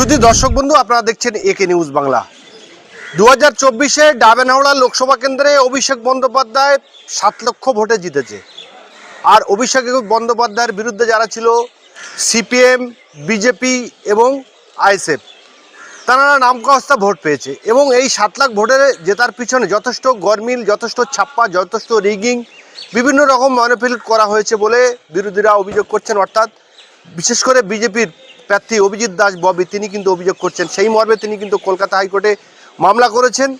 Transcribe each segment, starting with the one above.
শুধু দর্শক বন্ধু, আপনারা দেখছেন একে নিউজ বাংলা। দু হাজার চব্বিশে ডাবেনহাওড়া লোকসভা কেন্দ্রে অভিষেক বন্দ্যোপাধ্যায় সাত লক্ষ ভোটে জিতেছে। আর অভিষেক বন্দ্যোপাধ্যায়ের বিরুদ্ধে যারা ছিল সিপিএম, বিজেপি এবং আইএসএফ, তারা নামকাস্তা ভোট পেয়েছে এবং এই সাত লাখ ভোটের জেতার পিছনে যথেষ্ট গরমিল, যথেষ্ট ছাপ্পা, যথেষ্ট রিগিং, বিভিন্ন রকম ম্যানিপুলেট করা হয়েছে বলে বিরোধীরা অভিযোগ করছেন। অর্থাৎ বিশেষ করে বিজেপির প্রার্থী অভিজিৎ দাস ববি, তিনি কিন্তু অভিযোগ করছেন। সেই মর্মে তিনি কিন্তু কলকাতা হাইকোর্টে মামলা করেছেন।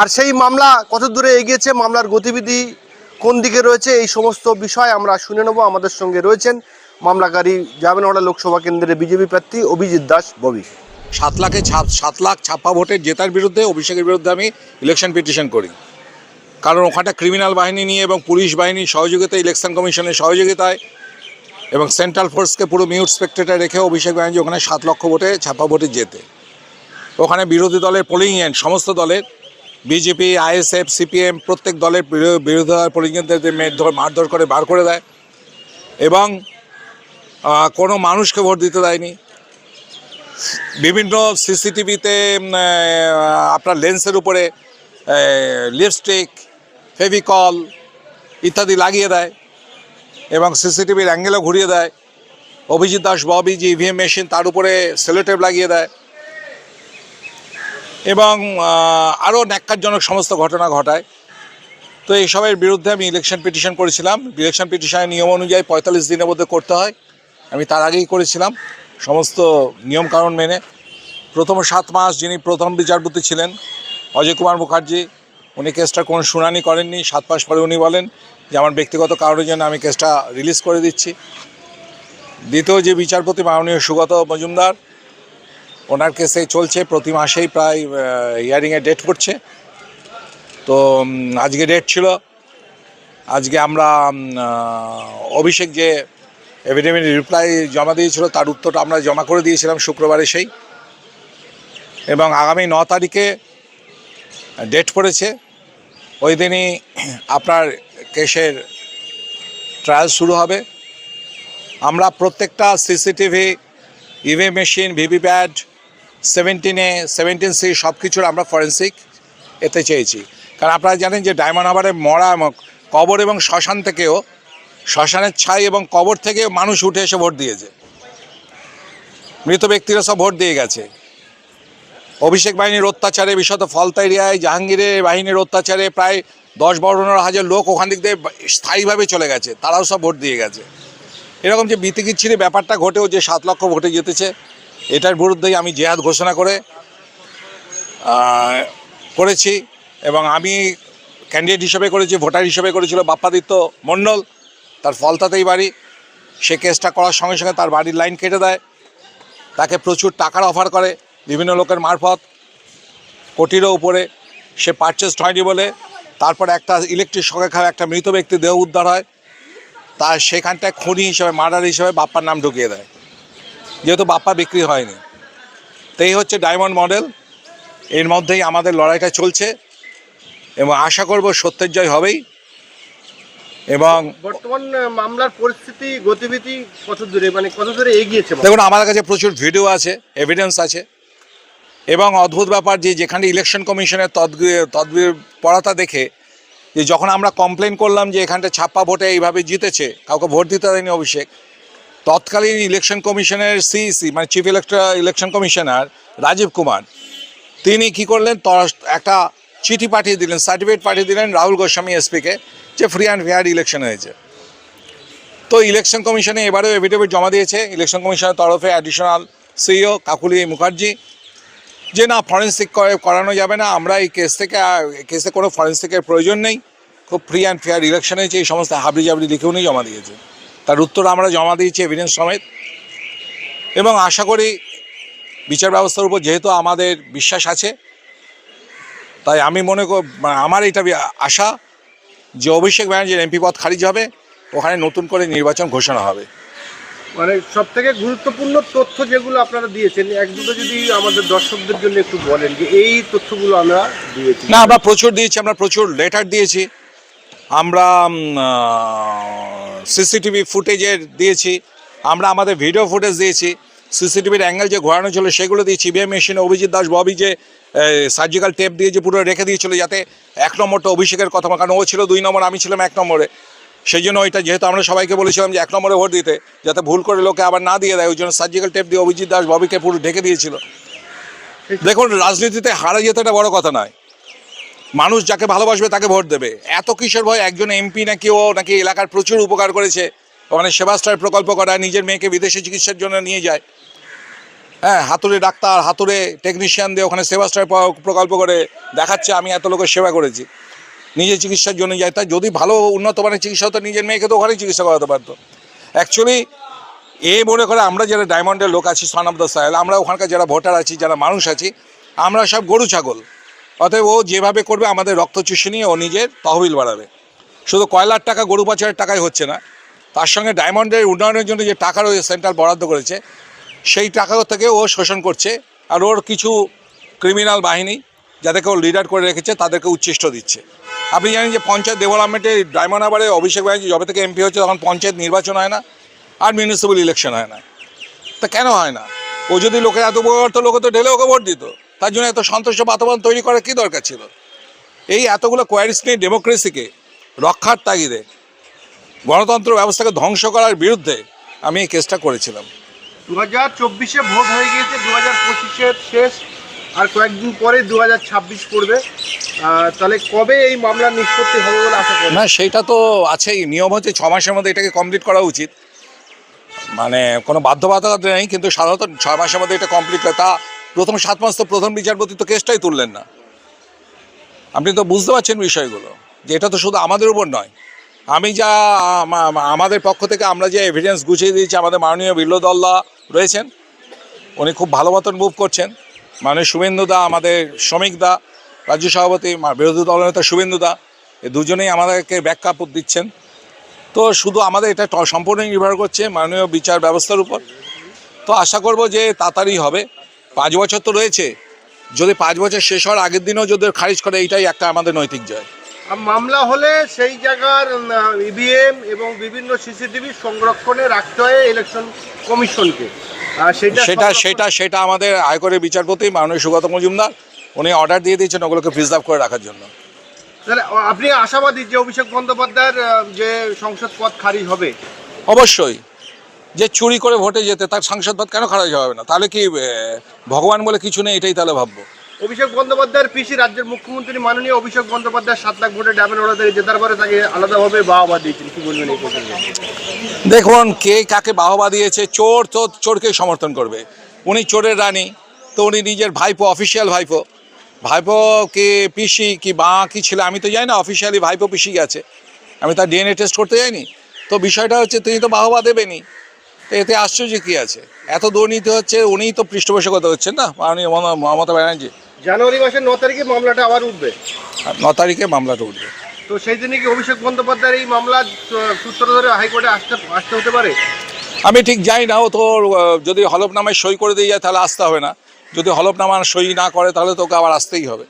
আর সেই মামলা কত দূরে এগিয়েছে, মামলার গতিবিধি কোন দিকে রয়েছে, এই সমস্ত বিষয় আমরা শুনে নেব। আমাদের সঙ্গে রয়েছেন মামলাকারী জামিনওয়ালা লোকসভা কেন্দ্রের বিজেপি প্রার্থী অভিজিৎ দাস ববি। সাত লাখে ছাপ, সাত লাখ ছাপ্পা ভোটের জেতার বিরুদ্ধে, অভিষেকের বিরুদ্ধে আমি ইলেকশন পিটিশন করি। কারণ ওখানটা ক্রিমিনাল বাহিনী নিয়ে এবং পুলিশ বাহিনীর সহযোগিতায় ইলেকশন কমিশনের সহযোগিতায় এবং সেন্ট্রাল ফোর্সকে পুরো মিউট স্পেক্টেটে রেখে অভিষেক ব্যানার্জি ওখানে সাত লক্ষ ভোটে, ছাপ্পা ভোটে যেতে ওখানে বিরোধী দলের পোলিং এজেন্ট সমস্ত দলের বিজেপি আইএসএফ সিপিএম প্রত্যেক দলের বিরোধী দলের পোলিং এজেন্টদের মারধর করে, বার করে দেয়। এবং কোনো মানুষকে ভোট দিতে দেয়নি। বিভিন্ন সিসিটিভিতে আপনার লেন্সের উপরে লিপস্টিক ফেভিকল ইত্যাদি লাগিয়ে দেয়। এবং সিসিটিভির অ্যাঙ্গেলও ঘুরিয়ে দেয়। অভিজিৎ দাস, ববি যে ইভিএম মেশিন তার উপরে সেলোটেপ লাগিয়ে দেয়। এবং আরও ন্যাক্কারজনক সমস্ত ঘটনা ঘটায়। তো এইসবের বিরুদ্ধে আমি ইলেকশন পিটিশন করেছিলাম। ইলেকশন পিটিশনের নিয়ম অনুযায়ী পঁয়তাল্লিশ দিনের মধ্যে করতে হয়। আমি তার আগেই করেছিলাম। সমস্ত নিয়মকানুন মেনে। প্রথম সাত মাস যিনি প্রথম বিচারপতি ছিলেন, অজয় কুমার মুখার্জি উনি কেসটা কোনো শুনানি করেননি, সাত মাস পরে উনি বলেন যে আমার ব্যক্তিগত কারণের জন্য আমি কেসটা রিলিজ করে দিচ্ছি। দ্বিতীয় যে বিচারপতি মাননীয় সুগত মজুমদার, ওনার কেসে চলছে, প্রতি মাসেই প্রায় হিয়ারিংয়ে ডেট পড়ছে তো আজকে ডেট ছিল। আজকে আমরা অভিষেক যে এভিডেমিট রিপ্লাই জমা দিয়েছিল, তার উত্তরটা আমরা জমা করে দিয়েছিলাম শুক্রবারে সেই। এবং আগামী ন তারিখে ডেট পড়েছে। ওই দিনই আপনার কেসের ট্রায়াল শুরু হবে। আমরা প্রত্যেকটা সিসিটিভি, ইভি মেশিন ভিভিপ্যাড সেভেন্টিনে সেভেন্টিন সি সব কিছুর আমরা ফরেন্সিক এতে চেয়েছি। কারণ আপনারা জানেন যে ডায়মন্ড হারবারে মরা কবর এবং শ্মশান থেকেও, শ্মশানের ছাই এবং কবর থেকে মানুষ উঠে এসে ভোট দিয়েছে। মৃত ব্যক্তিরা সব ভোট দিয়ে গেছে। অভিষেক বাহিনীর অত্যাচারে বিশত ফলতা এরিয়ায় জাহাঙ্গীরের বাহিনীর অত্যাচারে প্রায় দশ বারো হাজার লোক ওখান দিক দিয়ে স্থায়ীভাবে চলে গেছে। তারাও সব ভোট দিয়ে গেছে। এরকম যে বিতিকিচ্ছিরি ব্যাপারটা ঘটেও যে সাত লক্ষ ভোটে জিতেছে, এটার বিরুদ্ধেই আমি জেহাদ ঘোষণা করে করেছি এবং আমি ক্যান্ডিডেট হিসেবে করেছি ভোটার হিসেবে করেছিল বাপ্পাদিত্য মণ্ডল তার ফলতাতেই বাড়ি। সে কেসটা করার সঙ্গে সঙ্গে তার বাড়ির লাইন কেটে দেয়। তাকে প্রচুর টাকার অফার করে। বিভিন্ন লোকের মারফত কোটিরও উপরে সে পারচেস হয়নি বলে তারপর একটা ইলেকট্রিক শকে খাওয়া একটা মৃত ব্যক্তি দেহ উদ্ধার হয় তার সেখানটায় খুনি হিসেবে মার্ডার হিসেবে বাপ্পার নাম ঢুকিয়ে দেয়। যেহেতু বাপ্পা বিক্রি হয়নি। তো এই হচ্ছে ডায়মন্ড মডেল এর মধ্যেই আমাদের লড়াইটা চলছে এবং আশা করব সত্যের জয় হবেই। এবং বর্তমান মামলার পরিস্থিতি গতিবিধি কত দূরে মানে কত দূরে এগিয়েছে? দেখুন আমার কাছে প্রচুর ভিডিও আছে এভিডেন্স আছে। এবং অদ্ভুত ব্যাপার যে যেখানে ইলেকশন কমিশনের তদবির তদবির পড়াটা দেখে যে যখন আমরা কমপ্লেন করলাম যে এখানটা ছাপ্পা ভোটে এইভাবে জিতেছে, কাউকে ভোট দিতে দেয়নি অভিষেক, তৎকালীন ইলেকশন কমিশনের সিইসি মানে chief electra election commissioner Rajiv Kumar, তিনি কি করলেন? একটা চিঠি পাঠিয়ে দিলেন সার্টিফিকেট পাঠিয়ে দিলেন রাহুল গোস্বামী এসপিকে যে ফ্রি অ্যান্ড ফেয়ার ইলেকশন হয়েছে। তো ইলেকশন কমিশনে এবারেও এফিডেভিট জমা দিয়েছে। ইলেকশন কমিশনের তরফে অ্যাডিশনাল সিইও কাকুলি মুখার্জি যে না ফরেন্সিক করে করানো যাবে না, আমরা এই কেস থেকে কেসে কোনো ফরেন্সিকের প্রয়োজন নেই। খুব ফ্রি অ্যান্ড ফেয়ার ইলেকশন হয়েছে, এই সমস্ত হাবড়ি জাবড়ি লিখে উনি জমা দিয়েছে তার উত্তর আমরা জমা দিয়েছি এভিডেন্স সমেত। এবং আশা করি বিচার ব্যবস্থার উপর যেহেতু আমাদের বিশ্বাস আছে, তাই আমি মনে কর মানে আমার এটা আশা যে অভিষেক ব্যানার্জির এমপি পদ খারিজ হবে, ওখানে নতুন করে নির্বাচন ঘোষণা হবে। মানে সব থেকে গুরুত্বপূর্ণ তথ্য যেগুলো আপনারা দিয়েছেন, এক দুটো যদি আমাদের দর্শকদের জন্য একটু বলেন যে এই তথ্যগুলো আমরা দিয়েছি। না, আমরা প্রচুর দিয়েছি, আমরা প্রচুর লেটার দিয়েছি। আমরা সিসিটিভি ফুটেজের দিয়েছি। আমরা আমাদের ভিডিও ফুটেজ দিয়েছি। সিসিটিভির অ্যাঙ্গেল যে ঘোরানো ছিল, সেগুলো দিয়ে সিবিআই মেশিনে অভিজিৎ দাস, ববি যে সার্জিক্যাল টেপ দিয়ে যে পুরো রেখে দিয়েছিল যাতে এক নম্বরটা অভিষেকের কথা কারণ ও ছিল দুই নম্বর, আমি ছিলাম এক নম্বরে। সেই জন্য ওইটা যেহেতু আমরা সবাইকে বলেছিলাম যে এক নম্বরে ভোট দিতে, যাতে ভুল করে লোকে আবার না দিয়ে দেয়, ওই জন্য সার্জিক্যাল টেপ দিয়ে অভিজিৎ দাস ববিকে পুরো ঢেকে দিয়েছিল। দেখুন, রাজনীতিতে হারা একটা বড় কথা নয়। মানুষ যাকে ভালোবাসবে তাকে ভোট দেবে। এত কিসের ভয় একজন এমপি নাকি ও নাকি এলাকার প্রচুর উপকার করেছে ওখানে সেবাস্টার প্রকল্প করা নিজের মেয়েকে বিদেশে চিকিৎসার জন্য নিয়ে যায়। হ্যাঁ হাতুড়ে ডাক্তার, হাতুড়ে টেকনিশিয়ান দিয়ে ওখানে সেবাস্টার প্রকল্প করে দেখাচ্ছে, আমি এত লোকের সেবা করেছি। নিজে চিকিৎসার জন্য যায়। তা যদি ভালো উন্নত মানের চিকিৎসা হতো, নিজের মেয়েকে তো ওখানেই চিকিৎসা করাতে পারতো। অ্যাকচুয়ালি এ মনে করে আমরা যারা ডায়মন্ডের লোক আছি সন অফ দ্য সাহেল আমরা ওখানকার যারা ভোটার আছি, যারা মানুষ আছি, আমরা সব গরু, ছাগল। অতএব ও যেভাবে করবে, আমাদের রক্ত চুষে নিয়ে ও নিজের তহবিল বাড়াবে। শুধু কয়লার টাকা, গরু পাচারের টাকাই হচ্ছে না। তার সঙ্গে ডায়মন্ডের উন্নয়নের জন্য যে টাকা রয়েছে সেন্ট্রাল বরাদ্দ করেছে, সেই টাকা থেকে ও শোষণ করছে। আর ওর কিছু ক্রিমিনাল বাহিনী, যাদেরকে ও লিডার করে রেখেছে, তাদেরকে উচ্ছিষ্ট দিচ্ছে। আপনি জানেন যে পঞ্চায়েত ডেভেলপমেন্টে ডায়মন্ড আবারে অভিষেক ব্যানার্জি যবে থেকে এমপি হচ্ছে তখন পঞ্চায়েত নির্বাচন হয় না আর মিউনিসিপ্যাল ইলেকশন হয় না। তা কেন হয় না? ও যদি লোকে এত বড় তো লোকে তো ঢেলে ওকে ভোট দিত। তার জন্য এত সন্তুষ্ট বাতাবরণ তৈরি করার কী দরকার ছিল? এই এতগুলো কোয়ারিস নিয়ে ডেমোক্রেসিকে রক্ষার তাগিদে গণতন্ত্র ব্যবস্থাকে ধ্বংস করার বিরুদ্ধে আমি এই কেসটা করেছিলাম। দু হাজার চব্বিশে ভোট হয়ে গিয়েছে দু হাজার পঁচিশের শেষ আর কয়েকদিন পরে দু হাজার ছাব্বিশ পড়বে। তাহলে কবে এই মামলার নিষ্পত্তি হবে বলে আশা করেন? না সেইটা তো আছেই। নিয়ম হচ্ছে ছ মাসের মধ্যে এটাকে কমপ্লিট করা উচিত। মানে কোনো বাধ্যবাধকতা নেই, কিন্তু সাধারণত ছ মাসের মধ্যে এটা কমপ্লিট হয়। তা প্রথম সাত মাস তো প্রধান বিচারপতি তো কেসটাই তুললেন না। আপনি তো বুঝতে পারছেন বিষয়গুলো, যে এটা তো শুধু আমাদের উপর নয়। আমি যা, আমা- আমা- আমাদের পক্ষ থেকে আমরা যে এভিডেন্স গুছিয়ে দিয়েছি, আমাদের মাননীয় বিল্লদল্লা রয়েছেন, উনি খুব ভালো মতন মুভ করছেন। মানে শুভেন্দু দা, আমাদের শ্রমিক দা, রাজ্য সভাপতি বিরোধী দলনেতা শুভেন্দু দা এই দুজনেই আমাদেরকে ব্যাখ্যা দিচ্ছেন। তো শুধু আমাদের এটা সম্পূর্ণ নির্ভর করছে মাননীয় বিচার ব্যবস্থার উপর। তো আশা করব যে তাড়াতাড়ি হবে। পাঁচ বছর তো রয়েছে। যদি পাঁচ বছর শেষ হওয়ার আগের দিনেও যদি খারিজ করে, এইটাই একটা আমাদের নৈতিক জয়। মামলা হলে সেই জায়গার ইভিএম এবং বিভিন্ন সিসিটিভি সংরক্ষণে রাখতে হয় ইলেকশন কমিশনকে। সেটা সেটা সেটা সেটা আমাদের আয়করের বিচারপতি মাননীয় সুগত মজুমদার উনি অর্ডার দিয়ে দিয়েছেন ওগুলোকে প্রিজার্ভ করে রাখার জন্য। তাহলে আপনি আশাবাদী যে অভিষেক বন্দ্যোপাধ্যায়ের যে সংসদ পদ খারি হবে? অবশ্যই। যে চুরি করে ভোটে যেতে তার সাংসদ পথ কেন খারাপ হবে না? তাহলে কি ভগবান বলে কিছু নেই এটাই তাহলে ভাববো। অভিষেক বন্দ্যোপাধ্যায়ের পিসি, রাজ্যের মুখ্যমন্ত্রী মাননীয় অভিষেক বন্দ্যোপাধ্যায় সাত লাখ ভোটে ডাবেন ওড়াতে জেতার পরে তাকে আলাদাভাবে বাহবা দিয়েছেন। কি বলবেন এই দেখুন, কে কাকে বাহবা দিয়েছে, চোর তো চোরকে সমর্থন করবে। উনি চোরের রানী, তো উনি নিজের ভাইপো অফিসিয়াল ভাইপো। ভাইপো কে পিসি কি বা কি ছিল, আমি তো জানি না অফিসিয়ালি ভাইপো পিসি গেছে। আমি তার ডিএনএ টেস্ট করতে যাইনি। তো বিষয়টা হচ্ছে, তিনি তো বাহবা দেবেনি তো এতে আশ্চর্য কী আছে? এত দুর্নীতি হচ্ছে, উনিই তো পৃষ্ঠপোষকতা হচ্ছেন না, মাননীয় মমতা ব্যানার্জি। জানুয়ারি মাসের ন তারিখে মামলাটা আবার উঠবে। ন তারিখে মামলাটা উঠবে। তো সেই দিনে কি অভিষেক বন্দ্যোপাধ্যায়ের এই মামলার আহ, সূত্র ধরে হাইকোর্টে আসতে আসতে হতে পারে? আমি ঠিক জানি না ও তো যদি হলফনামায় সই করে দিয়ে যায় তাহলে আসতে হবে না। যদি হলফনামা সই না করে তাহলে তোকে আবার আসতেই হবে।